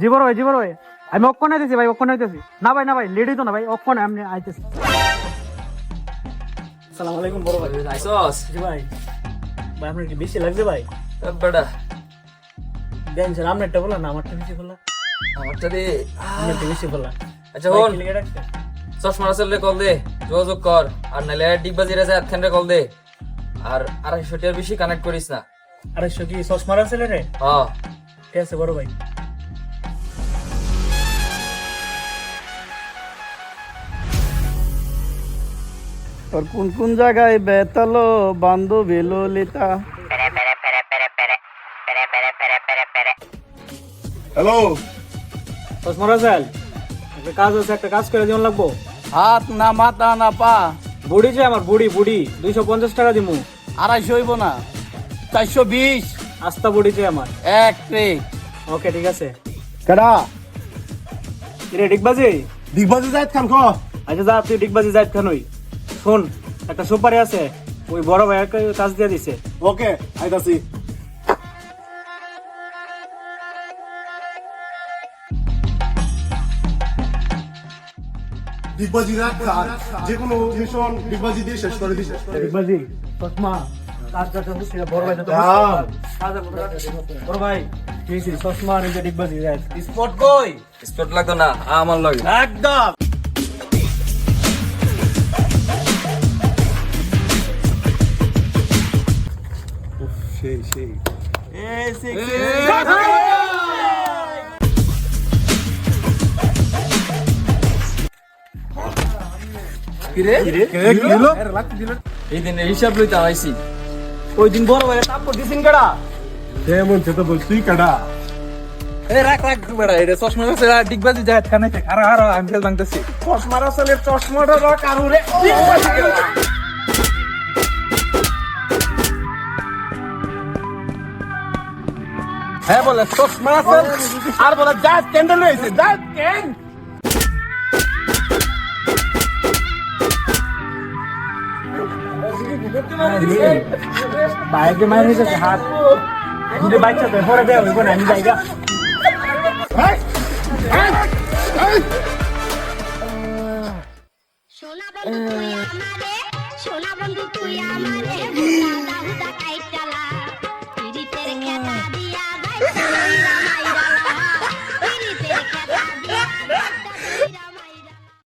জি বড় ভাই জি বড় ভাই আমি অক্ষণ আইতেছি ভাই অক্ষণ আইতেছি। না ভাই না ভাই লেডি তো না ভাই অক্ষণ আমি আইতেছি। আসসালামু আলাইকুম বড় ভাই। আইসস? জি ভাই। ভাই আপনার কি বেশি লাগছে ভাই? বেটা। দেন স্যার আপনারটা বলা না আমারটা বেশি বলা আমারটা দে আপনারটা বেশি বলা। আচ্ছা হন চশমা আসলে কল দে যোগাযোগ কর। আর নাইলে ডিগবাজির আছে আটখান কল দে। আর আড়াইশো টাকার বেশি কানেক্ট করিস না। আড়াইশো কি চশমার আছে রে? হ্যাঁ ঠিক আছে বড় ভাই। তোর কোন কোন জায়গায় বেতালো বান্ধবী ললিতা? হ্যালো চশমার আছে একটা কাজ আছে একটা কাজ করে যেমন লাগবো? হাত না মাথা না পা। বুড়ি যে আমার বুড়ি বুড়ি দুইশো পঞ্চাশ টাকা দিমু। আড়াইশো হইব না চারশো বিশ। আস্তা বুড়ি যে আমার। এক ট্রেক ওকে ঠিক আছে। কেডা? রে ডিগবাজি? দিগবাজি যাইত খান ক? আচ্ছা যা তুই ডিগবাজি যাই খানই শোন একটা সুপারি আছে ওই বড় ভাইয়াকে কাজ দিয়ে দিছে। ওকে আইতাছি। ডিগবাজি রাখ খান যে কোনো মিশন ডিগবাজি দিয়ে শেষ করে দিছে। ডিগবাজি চশমা কাজ স্পট কই স্পট লাগতো না আমার লাগে। একদম। সেই সেই। এই দিন হিসাব লইতে আইছি। ওই দিন বড় ভাই তাপ দিছেন কেডা? কেমন সে তো তুই কেডা? এ রাখ রাখ বেড়া এটা চশমা ডিগবাজি যায় আমি ভাঙতেছি। আসলে চশমাটা রাখ আর ওরে হ্যাঁ বলে চশমা আছে, আর বলে যা ক্যান্ডেল রয়েছে? যা ক্যান বাইকে মারি গেছে হাত যদি বাচ্চা তো পরে দেওয়া হইব না, আমি জায়গা বন্ধু তুই আমারে, সোনা বন্ধু তুই আমারে